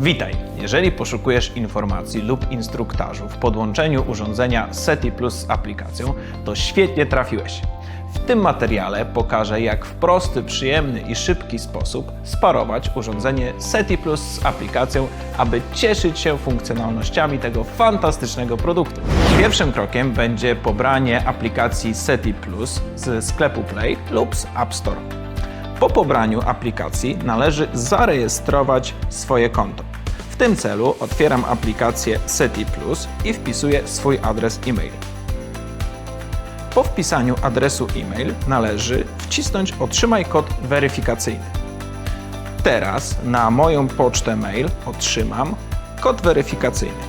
Witaj! Jeżeli poszukujesz informacji lub instruktażu w podłączeniu urządzenia SETI Plus z aplikacją, to świetnie trafiłeś. W tym materiale pokażę, jak w prosty, przyjemny i szybki sposób sparować urządzenie SETI Plus z aplikacją, aby cieszyć się funkcjonalnościami tego fantastycznego produktu. Pierwszym krokiem będzie pobranie aplikacji SETI Plus z sklepu Play lub z App Store. Po pobraniu aplikacji należy zarejestrować swoje konto. W tym celu otwieram aplikację SETI Plus i wpisuję swój adres e-mail. Po wpisaniu adresu e-mail należy wcisnąć Otrzymaj kod weryfikacyjny. Teraz na moją pocztę mail otrzymam kod weryfikacyjny.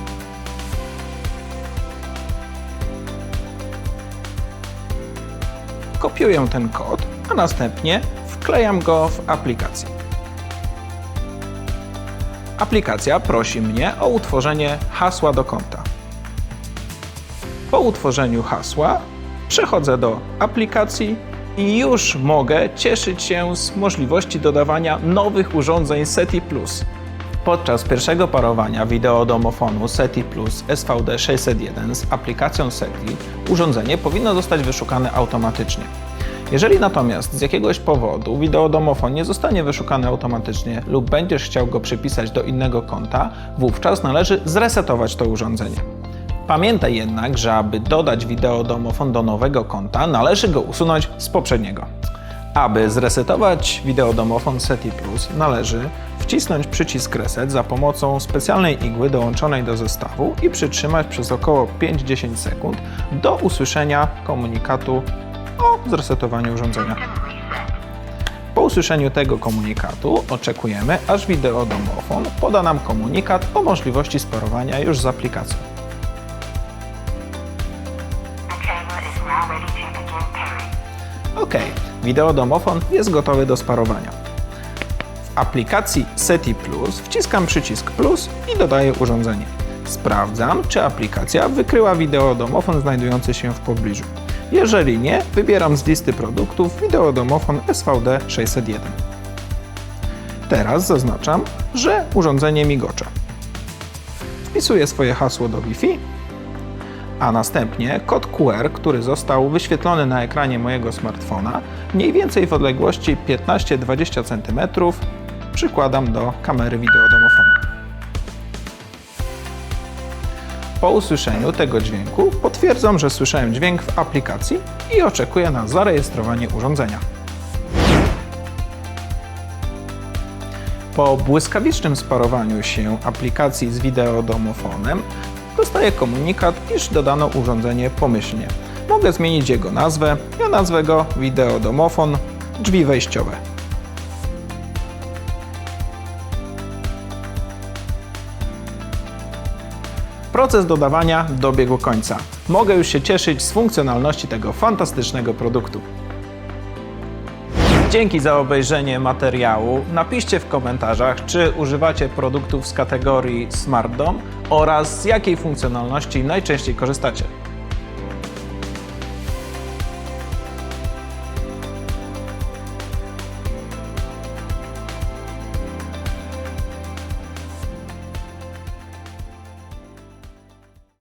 Kopiuję ten kod, a następnie wklejam go w aplikację. Aplikacja prosi mnie o utworzenie hasła do konta. Po utworzeniu hasła przechodzę do aplikacji i już mogę cieszyć się z możliwości dodawania nowych urządzeń SETI Plus. Podczas pierwszego parowania wideodomofonu SETI Plus SVD601 z aplikacją SETI urządzenie powinno zostać wyszukane automatycznie. Jeżeli natomiast z jakiegoś powodu wideodomofon nie zostanie wyszukany automatycznie lub będziesz chciał go przypisać do innego konta, wówczas należy zresetować to urządzenie. Pamiętaj jednak, że aby dodać wideodomofon do nowego konta, należy go usunąć z poprzedniego. Aby zresetować wideodomofon SETI Plus, należy wcisnąć przycisk Reset za pomocą specjalnej igły dołączonej do zestawu i przytrzymać przez około 5-10 sekund do usłyszenia komunikatu o zresetowaniu urządzenia. Po usłyszeniu tego komunikatu oczekujemy, aż wideodomofon poda nam komunikat o możliwości sparowania już z aplikacją. OK, wideodomofon jest gotowy do sparowania. W aplikacji SETI Plus wciskam przycisk plus i dodaję urządzenie. Sprawdzam, czy aplikacja wykryła wideodomofon znajdujący się w pobliżu. Jeżeli nie, wybieram z listy produktów wideodomofon SVD601. Teraz zaznaczam, że urządzenie migocze. Wpisuję swoje hasło do Wi-Fi a następnie kod QR, który został wyświetlony na ekranie mojego smartfona, mniej więcej w odległości 15-20 cm, przykładam do kamery wideodomofonu. Po usłyszeniu tego dźwięku potwierdzam, że słyszałem dźwięk w aplikacji i oczekuję na zarejestrowanie urządzenia. Po błyskawicznym sparowaniu się aplikacji z wideodomofonem dostaję komunikat, iż dodano urządzenie pomyślnie. Mogę zmienić jego nazwę, ja nazwę go wideodomofon drzwi wejściowe. Proces dodawania dobiegł końca. Mogę już się cieszyć z funkcjonalności tego fantastycznego produktu. Dzięki za obejrzenie materiału. Napiszcie w komentarzach, czy używacie produktów z kategorii Smart Dome oraz z jakiej funkcjonalności najczęściej korzystacie.